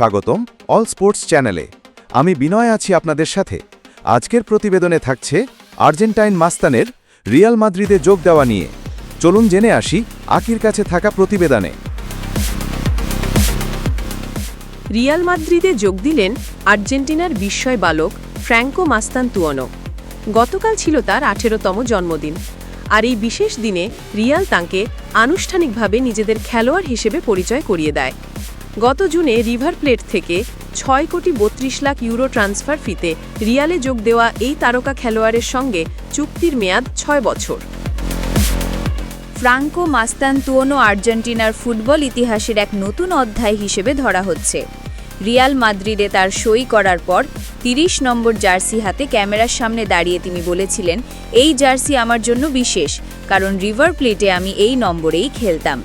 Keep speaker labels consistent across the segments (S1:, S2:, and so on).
S1: স্বাগতম all sports চ্যানেলে। আমি বিনয় আছি আপনাদের সাথে। আজকের প্রতিবেদনে থাকছে আর্জেন্টাইন মাস্তানের রিয়াল মাদ্রিদে যোগ দেওয়া নিয়ে। চলুন জেনে আসি আকির কাছে থাকা প্রতিবেদনে।
S2: রিয়াল মাদ্রিদে যোগ দিলেন আর্জেন্টিনার বিস্ময় বালক ফ্র্যাঙ্কো মাস্তান্তুয়ানো। গতকাল ছিল তার আঠেরোতম জন্মদিন। আর এই বিশেষ দিনে রিয়াল তাঁকে আনুষ্ঠানিকভাবে নিজেদের খেলোয়াড় হিসেবে পরিচয় করিয়ে দেয়। গত জুনে রিভার প্লেট থেকে ছয় কোটি বত্রিশ লাখ ইউরো ট্রান্সফার ফিতে রিয়ালে যোগ দেওয়া এই তারকা খেলোয়াড়ের সঙ্গে চুক্তির মেয়াদ ছয় বছর।
S3: ফ্রাঙ্কো মাস্তান্তুয়ানো আর্জেন্টিনার ফুটবল ইতিহাসের এক নতুন অধ্যায় হিসেবে ধরা হচ্ছে। রিয়াল মাদ্রিদে তার সই করার পর তিরিশ নম্বর জার্সি হাতে ক্যামেরার সামনে দাঁড়িয়ে তিনি বলেছিলেন, এই জার্সি আমার জন্য বিশেষ, কারণ রিভার প্লেটে আমি এই নম্বরেই খেলতাম।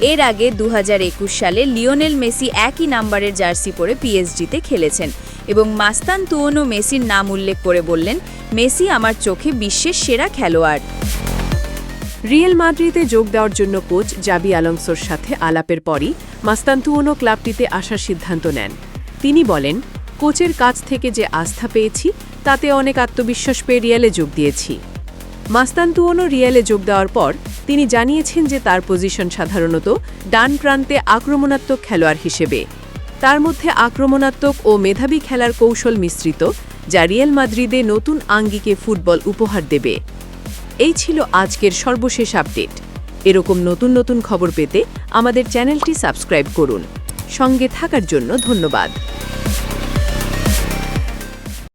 S3: এর আগে দু হাজার একুশ সালে লিওনেল মেসি একই নাম্বারের জার্সি পরে পিএসজিতে খেলেছেন এবং মাস্তান্তুয়ানো মেসির নাম উল্লেখ করে বললেন, মেসি আমার চোখে বিশ্বের সেরা খেলোয়াড়।
S2: রিয়েল মাদ্রিদে যোগ দেওয়ার জন্য কোচ জাবি আলংসোর সাথে আলাপের পরই মাস্তান্তুয়ানো ক্লাবটিতে আসার সিদ্ধান্ত নেন। তিনি বলেন, কোচের কাছ থেকে যে আস্থা পেয়েছি, তাতে অনেক আত্মবিশ্বাস পেয়ে রিয়ালে যোগ দিয়েছি। মাস্তান্তুয়ানো রিয়ালে যোগ দেওয়ার পর তিনি জানিয়েছেন যে তার পজিশন সাধারণত ডান প্রান্তে আক্রমণাত্মক খেলোয়াড় হিসেবে। তার মধ্যে আক্রমণাত্মক ও মেধাবী খেলার কৌশল মিশ্রিত, যা রিয়েল মাদ্রিদে নতুন আঙ্গিকে ফুটবল উপহার দেবে। এই ছিল আজকের সর্বশেষ আপডেট। এরকম নতুন নতুন খবর পেতে আমাদের চ্যানেলটি সাবস্ক্রাইব করুন। সঙ্গে থাকার জন্য ধন্যবাদ।